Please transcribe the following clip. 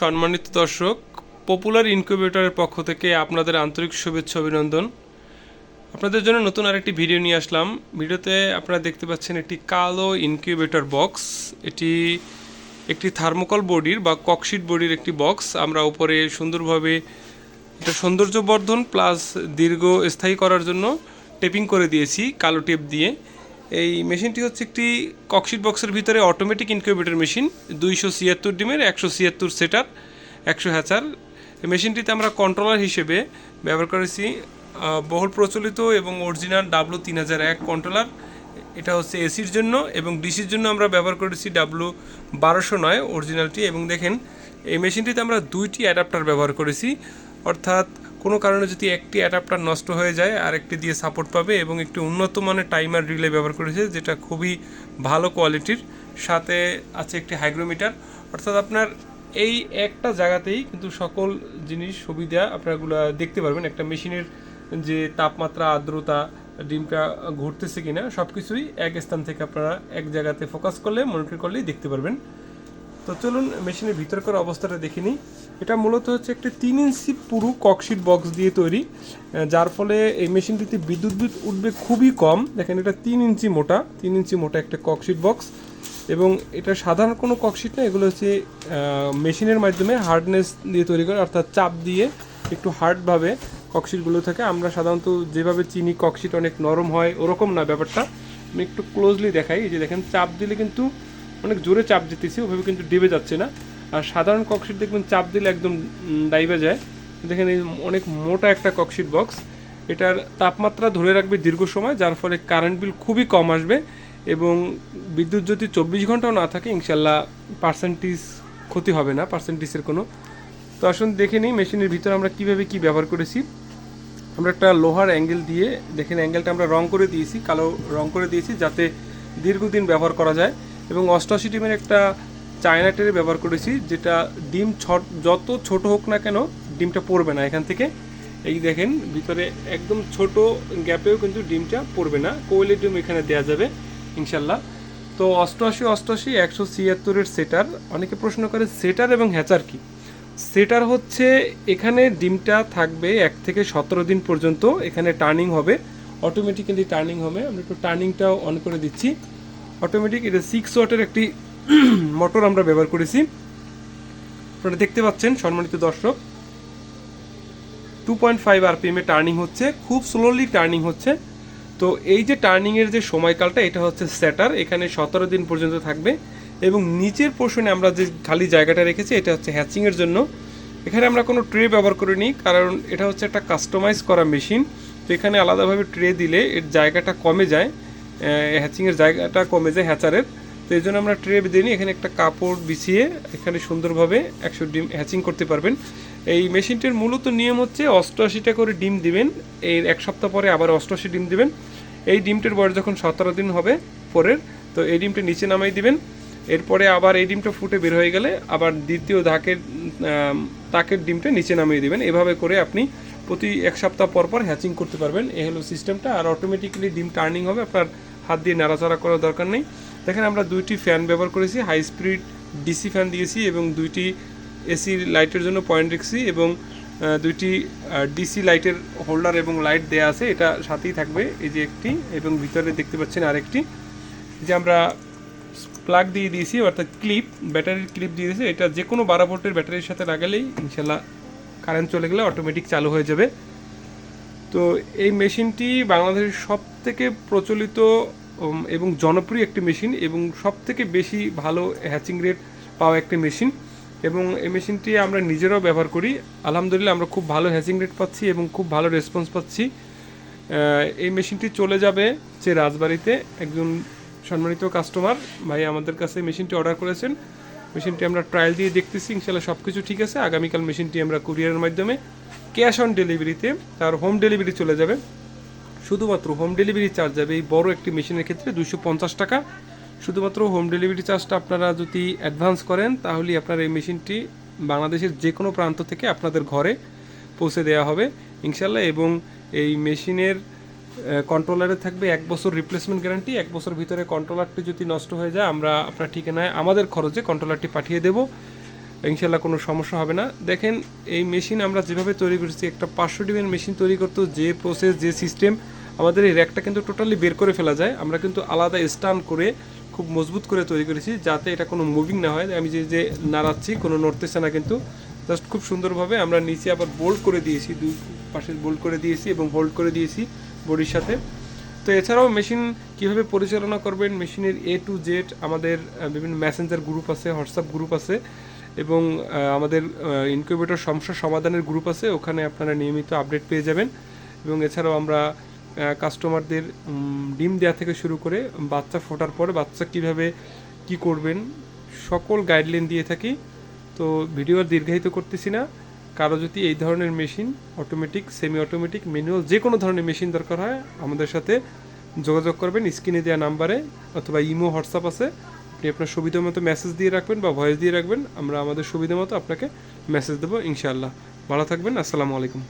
সম্মানিত দর্শক পপুলার ইনকিউবেটরের পক্ষ থেকে আপনাদের আন্তরিক শুভেচ্ছা অভিনন্দন। আপনাদের জন্য নতুন আরেকটি ভিডিও নিয়ে আসলাম। ভিডিওতে আপনারা দেখতে পাচ্ছেন একটি কালো ইনকিউবেটর বক্স এটি একটি থার্মোকল বডির বা ককশিট বডির একটি বক্স আমরা উপরে সুন্দরভাবে এটা সৌন্দর্যবর্ধন প্লাস দীর্ঘ স্থায়ী করার জন্য টেপিং করে দিয়েছি কালো টেপ দিয়ে। এই মেশিনটি হচ্ছে একটি ককশিট বক্সের ভিতরে অটোমেটিক ইনকিউবেটর মেশিন দুইশো ছিয়াত্তর ডিমের, একশো ছিয়াত্তর সেটার একশো হ্যাচার মেশিনটিতে আমরা কন্ট্রোলার হিসেবে ব্যবহার করেছি বহুল প্রচলিত এবং অরিজিনাল ডাব্লু তিন হাজার এক কন্ট্রোলার এটা হচ্ছে এসির জন্য এবং ডিসির জন্য আমরা ব্যবহার করেছি ডাব্লু বারোশো নয় অরিজিনালটি এবং দেখেন, এই মেশিনটিতে আমরা দুইটি অ্যাডাপ্টার ব্যবহার করেছি, অর্থাৎ কোনো কারণে যদি একটি অ্যাডাপ্টার নষ্ট হয়ে যায় আর একটি দিয়ে সাপোর্ট পাবে এবং একটি উন্নত মানের টাইমার রিলে ব্যবহার করেছে, যেটা খুবই ভালো কোয়ালিটির। সাথে আছে একটি হাইগ্রোমিটার। অর্থাৎ আপনার এই একটা জায়গাতেই কিন্তু সকল জিনিস, সুবিধা আপনারগুলো দেখতে পারবেন। একটা মেশিনের যে তাপমাত্রা, আর্দ্রতা, ডিমটা ঘুরতেছে কিনা সব কিছুই এক স্থান থেকে আপনারা এক জায়গাতে ফোকাস করলে মনিটর করলেই দেখতে পারবেন। তো চলুন মেশিনের ভিতরকার অবস্থাটা দেখে নিই। এটা মূলত হচ্ছে একটি তিন ইঞ্চি পুরু ককশিট বক্স দিয়ে তৈরি যার ফলে এই মেশিনটিতে বিদ্যুৎ বিল উঠবে খুবই কম। দেখেন, এটা তিন ইঞ্চি মোটা, তিন ইঞ্চি মোটা একটা ককশিট বক্স এবং এটা সাধারণ কোনো ককশিট না, এগুলো হচ্ছে মেশিনের মাধ্যমে হার্ডনেস দিয়ে তৈরি করে, অর্থাৎ চাপ দিয়ে একটু হার্ডভাবে ককশিটগুলো থাকে। আমরা সাধারণত যেভাবে চিনি ককশিট অনেক নরম হয়, ওরকম না ব্যাপারটা। আমি একটু ক্লোজলি দেখাই। এই যে দেখেন, চাপ দিলে কিন্তু অনেক জোরে চাপ দিতেছি, ওভাবে কিন্তু ডেবে যাচ্ছে না। আর সাধারণ ককশিট দেখবেন, চাপ দিলে একদম ডাইবে যায়। দেখেন এই অনেক মোটা একটা ককশিট বক্স। এটার তাপমাত্রা ধরে রাখবে দীর্ঘ সময়, যার ফলে কারেন্ট বিল খুবই কম আসবে এবং বিদ্যুৎ যদি চব্বিশ ঘন্টাও না থাকে, ইনশাল্লাহ পার্সেন্টেজ ক্ষতি হবে না পার্সেন্টেজের কোনো। তো আসুন দেখে নিই মেশিনের ভিতরে আমরা কীভাবে কি ব্যবহার করেছি। আমরা একটা লোহার অ্যাঙ্গেল দিয়ে, দেখেন অ্যাঙ্গেলটা আমরা রং করে দিয়েছি, কালো রং করে দিয়েছি, যাতে দীর্ঘদিন ব্যবহার করা যায়। এবং অষ্টআশি ডিমের একটা চায়না টেরে ব্যবহার করেছি, যেটা ডিম ছট যত ছোট হোক না কেন ডিমটা পড়বে না এখান থেকে। এই দেখেন, ভিতরে একদম ছোট গ্যাপেও কিন্তু ডিমটা পড়বে না। কোয়েলের ডিম এখানে দেওয়া যাবে, ইনশাল্লাহ। তো অষ্টআশি অষ্টআশি, একশো ছিয়াত্তরের সেটার, অনেকে প্রশ্ন করে সেটার এবং হ্যাচার কি? সেটার হচ্ছে এখানে ডিমটা থাকবে এক থেকে সতেরো দিন পর্যন্ত, এখানে টার্নিং হবে, অটোমেটিক্যালি টার্নিং হবে। আমরা একটু টার্নিংটাও অন করে দিচ্ছি। অটোমেটিক এটা সিক্স ওয়াটের একটি মোটর আমরা ব্যবহার করেছি। আপনারা দেখতে পাচ্ছেন, সম্মানিত দর্শক টু পয়েন্ট ফাইভ আরপিএমে টার্নিং হচ্ছে, খুব স্লোলি টার্নিং হচ্ছে। তো এই যে টার্নিংয়ের যে সময়কালটা, এটা হচ্ছে স্যাটার, এখানে সতেরো দিন পর্যন্ত থাকবে। এবং নিচের পোর্শনে আমরা যে খালি জায়গাটা রেখেছি, এটা হচ্ছে হ্যাচিংয়ের জন্য। এখানে আমরা কোনো ট্রে ব্যবহার করিনি, কারণ এটা হচ্ছে একটা কাস্টমাইজ করা মেশিন তো এখানে আলাদাভাবে ট্রে দিলে এর জায়গাটা কমে যায়। হ্যাচিংয়ের জায়গাটা কমে যায় হ্যাচারের তো এই জন্য আমরা ট্রে দিইনি এখানে একটা কাপড় বিছিয়ে এখানে সুন্দরভাবে একশো ডিম হ্যাচিং করতে পারবেন। এই মেশিনটির মূলত নিয়ম হচ্ছে অষ্টআশিটা করে ডিম দিবেন, এর এক সপ্তাহ পরে আবার অষ্টআশি ডিম দিবেন। এই ডিমটির বয়স যখন সতেরো দিন হবে পরের, তো এই ডিমটা নিচে নামাই দিবেন। এরপরে আবার এই ডিমটা ফুটে বের হয়ে গেলে আবার দ্বিতীয় ধাকের তাকের ডিমটা নিচে নামিয়ে দিবেন। এভাবে করে আপনি প্রতি এক সপ্তাহ পর পর হ্যাচিং করতে পারবেন। এই হলো সিস্টেমটা আর অটোমেটিক্যালি ডিম টার্নিং হবে। আপনার হাত দিয়ে নাড়াচাড়া করার দরকার নেই। দেখেন আমরা দুইটি ফ্যান ব্যবহার করেছি হাই স্পিড ডিসি ফ্যান দিয়েছি এবং দুইটি এসি লাইটের জন্য পয়েন্ট রেখেছি এবং দুইটি ডিসি লাইটের হোল্ডার এবং লাইট দেয়া আছে, এটা সাথেই থাকবে। এই যে একটি এবং ভিতরে দেখতে পাচ্ছেন আরেকটি। যে আমরা প্লাগ দিয়ে দিয়েছি, অর্থাৎ ক্লিপ ব্যাটারির ক্লিপ দিয়ে দিয়েছি, এটা যে কোনো বারো ভোল্টের ব্যাটারির সাথে লাগালেই ইনশাল্লাহ কারেন্ট চলে গেলে অটোমেটিক চালু হয়ে যাবে। তো এই মেশিনটি বাংলাদেশের সব থেকে প্রচলিত এবং জনপ্রিয় একটি মেশিন এবং সব থেকে বেশি ভালো হ্যাচিং রেট পাওয়া একটি মেশিন। এবং এই মেশিনটি আমরা নিজেরাও ব্যবহার করি। আলহামদুলিল্লাহ আমরা খুব ভালো হ্যাচিং রেট পাচ্ছি এবং খুব ভালো রেসপন্স পাচ্ছি। এই মেশিনটি চলে যাবে যে রাজবাড়িতে। একজন সম্মানিত কাস্টমার ভাই আমাদের কাছে মেশিনটি অর্ডার করেছেন। মেশিনটি আমরা ট্রায়াল দিয়ে দেখতেছি ইনশাল্লাহ সব কিছু ঠিক আছে। আগামীকাল মেশিনটি আমরা কুরিয়ারের মাধ্যমে ক্যাশ অন ডেলিভারিতে তার হোম ডেলিভারি চলে যাবে। শুধুমাত্র হোম ডেলিভারি চার্জ যাবে। এই বড় একটি মেশিনের ক্ষেত্রে দুশো পঞ্চাশ টাকা। শুধুমাত্র হোম ডেলিভারি চার্জটা আপনারা যদি অ্যাডভান্স করেন, তাহলেই আপনার এই মেশিনটি বাংলাদেশের যে কোনো প্রান্ত থেকে আপনাদের ঘরে পৌঁছে দেওয়া হবে। ইনশাল্লাহ এবং এই মেশিনের কন্ট্রোলারে থাকবে এক বছর রিপ্লেসমেন্ট গ্যারান্টি এক বছর ভিতরে কন্ট্রোলারটি যদি নষ্ট হয়ে যায়, আমরা আপনার ঠিকানায় আমাদের খরচে কন্ট্রোলারটি পাঠিয়ে দেব। ইনশাল্লাহ কোনো সমস্যা হবে না। দেখেন, এই মেশিন আমরা যেভাবে তৈরি করেছি, একটা পাঁচশো ডিমের মেশিন তৈরি করতে, যে প্রসেস যে সিস্টেম আমাদের এই র্যাকটা কিন্তু টোটালি বের করে ফেলা যায়। আমরা কিন্তু আলাদা স্টান করে খুব মজবুত করে তৈরি করেছি, যাতে এটা কোনো মুভিং না হয়। আমি যে যে নাড়াচ্ছি, কোনো নড়তেছে না কিন্তু। জাস্ট খুব সুন্দরভাবে আমরা নিচে আবার বোল্ড করে দিয়েছি, দুই পাশে বোল্ড করে দিয়েছি এবং হোল্ড করে দিয়েছি বডির সাথে। তো এছাড়াও মেশিন কীভাবে পরিচালনা করবেন? মেশিনের এ টু জেড আমাদের বিভিন্ন মেসেঞ্জার গ্রুপ আছে হোয়াটসঅ্যাপ গ্রুপ আছে। এবং আমাদের ইনকিউবেটর সমস্যা সমাধানের গ্রুপ আছে, ওখানে আপনারা নিয়মিত আপডেট পেয়ে যাবেন। এবং এছাড়াও আমরা কাস্টমারদের ডিম দেওয়া থেকে শুরু করে বাচ্চা ফোটার পরে বাচ্চা কীভাবে কি করবেন, সকল গাইডলাইন দিয়ে থাকি। তো ভিডিও আর দীর্ঘায়িত করতেছি না। কারও যদি এই ধরনের machine automatic semi automatic manual যে কোনো ধরনের মেশিন দরকার হয়, আমাদের সাথে যোগাযোগ করবেন। স্ক্রিনে দেওয়া নাম্বারে অথবা ইমো হোয়াটসঅ্যাপ আছে। আপনি আপনার সুবিধা মতো মেসেজ দিয়ে রাখবেন বা ভয়েস দিয়ে রাখবেন, আমরা আমাদের সুবিধা মতো আপনাকে মেসেজ দেবো, ইনশাআল্লাহ। ভালো থাকবেন, আসসালামু আলাইকুম।